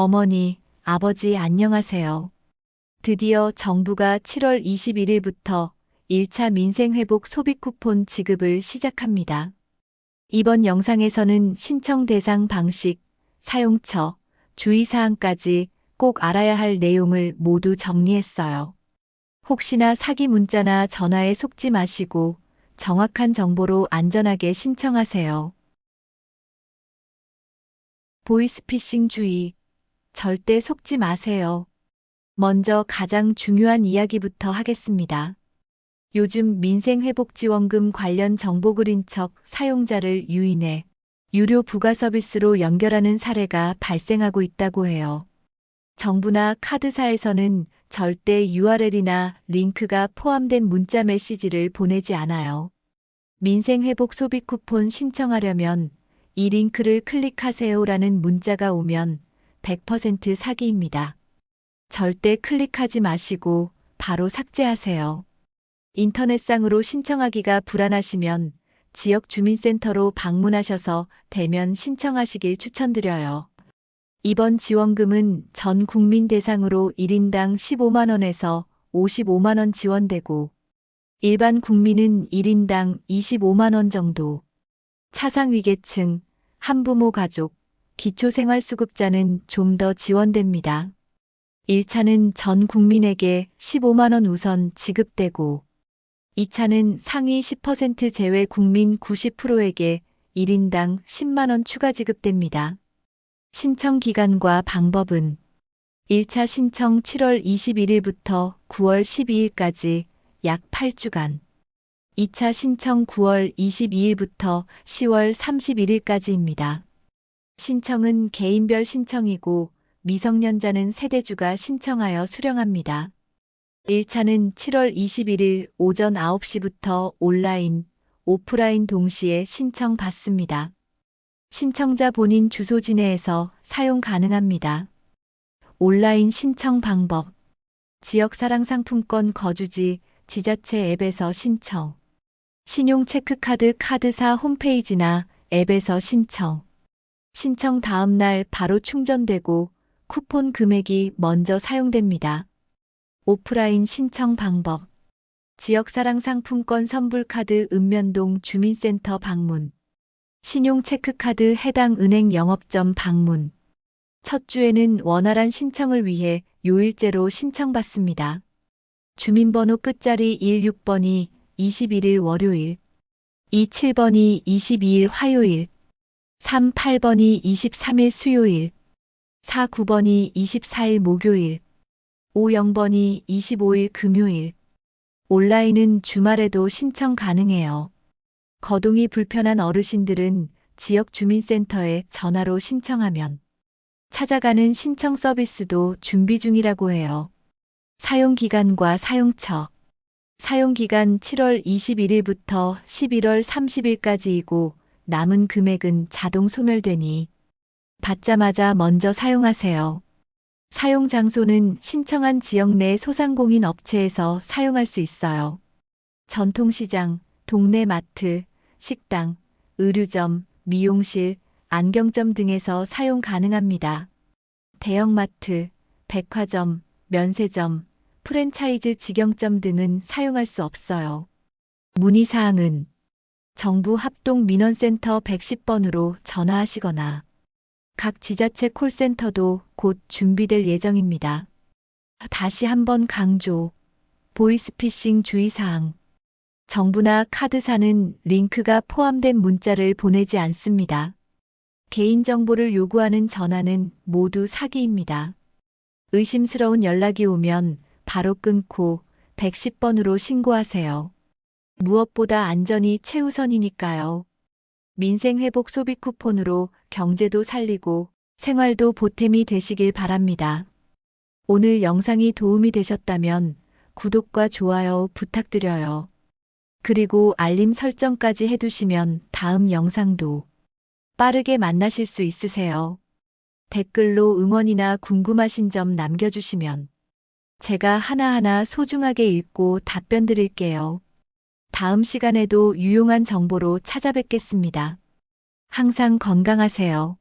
어머니, 아버지 안녕하세요. 드디어 정부가 7월 21일부터 1차 민생회복 소비 쿠폰 지급을 시작합니다. 이번 영상에서는 신청 대상 방식, 사용처, 주의사항까지 꼭 알아야 할 내용을 모두 정리했어요. 혹시나 사기 문자나 전화에 속지 마시고 정확한 정보로 안전하게 신청하세요. 보이스피싱 주의. 절대 속지 마세요. 먼저 가장 중요한 이야기부터 하겠습니다. 요즘 민생회복지원금 관련 정보 그린 척 사용자를 유인해 유료 부가 서비스로 연결하는 사례가 발생하고 있다고 해요. 정부나 카드사에서는 절대 URL이나 링크가 포함된 문자 메시지를 보내지 않아요. 민생회복 소비 쿠폰 신청하려면 이 링크를 클릭하세요라는 문자가 오면 100% 사기입니다. 절대 클릭하지 마시고 바로 삭제하세요. 인터넷상으로 신청하기가 불안하시면 지역 주민센터로 방문하셔서 대면 신청하시길 추천드려요. 이번 지원금은 전 국민 대상으로 1인당 15만원에서 55만원 지원되고 일반 국민은 1인당 25만원 정도, 차상위계층, 한부모 가족, 기초생활수급자는 좀 더 지원됩니다. 1차는 전 국민에게 15만원 우선 지급되고 2차는 상위 10% 제외 국민 90%에게 1인당 10만원 추가 지급됩니다. 신청 기간과 방법은 1차 신청 7월 21일부터 9월 12일까지 약 8주간 2차 신청 9월 22일부터 10월 31일까지입니다. 신청은 개인별 신청이고 미성년자는 세대주가 신청하여 수령합니다. 1차는 7월 21일 오전 9시부터 온라인, 오프라인 동시에 신청 받습니다. 신청자 본인 주소지 내에서 사용 가능합니다. 온라인 신청 방법. 지역사랑상품권 거주지 지자체 앱에서 신청. 신용 체크카드 카드사 홈페이지나 앱에서 신청. 신청 다음 날 바로 충전되고 쿠폰 금액이 먼저 사용됩니다. 오프라인 신청 방법. 지역사랑 상품권 선불카드 읍면동 주민센터 방문. 신용 체크카드 해당 은행 영업점 방문. 첫 주에는 원활한 신청을 위해 요일제로 신청받습니다. 주민번호 끝자리 16번이 21일 월요일, 27번이 22일 화요일, 38번이 23일 수요일, 49번이 24일 목요일, 50번이 25일 금요일. 온라인은 주말에도 신청 가능해요. 거동이 불편한 어르신들은 지역 주민센터에 전화로 신청하면 찾아가는 신청 서비스도 준비 중이라고 해요. 사용기간과 사용처. 사용기간 7월 21일부터 11월 30일까지이고 남은 금액은 자동 소멸되니 받자마자 먼저 사용하세요. 사용 장소는 신청한 지역 내 소상공인 업체에서 사용할 수 있어요. 전통시장, 동네 마트, 식당, 의류점, 미용실, 안경점 등에서 사용 가능합니다. 대형마트, 백화점, 면세점, 프랜차이즈 직영점 등은 사용할 수 없어요. 문의사항은 정부 합동 민원센터 110번으로 전화하시거나 각 지자체 콜센터도 곧 준비될 예정입니다. 다시 한번 강조. 보이스피싱 주의사항. 정부나 카드사는 링크가 포함된 문자를 보내지 않습니다. 개인정보를 요구하는 전화는 모두 사기입니다. 의심스러운 연락이 오면 바로 끊고 110번으로 신고하세요. 무엇보다 안전이 최우선이니까요. 민생회복 소비 쿠폰으로 경제도 살리고 생활도 보탬이 되시길 바랍니다. 오늘 영상이 도움이 되셨다면 구독과 좋아요 부탁드려요. 그리고 알림 설정까지 해두시면 다음 영상도 빠르게 만나실 수 있으세요. 댓글로 응원이나 궁금하신 점 남겨주시면 제가 하나하나 소중하게 읽고 답변 드릴게요. 다음 시간에도 유용한 정보로 찾아뵙겠습니다. 항상 건강하세요.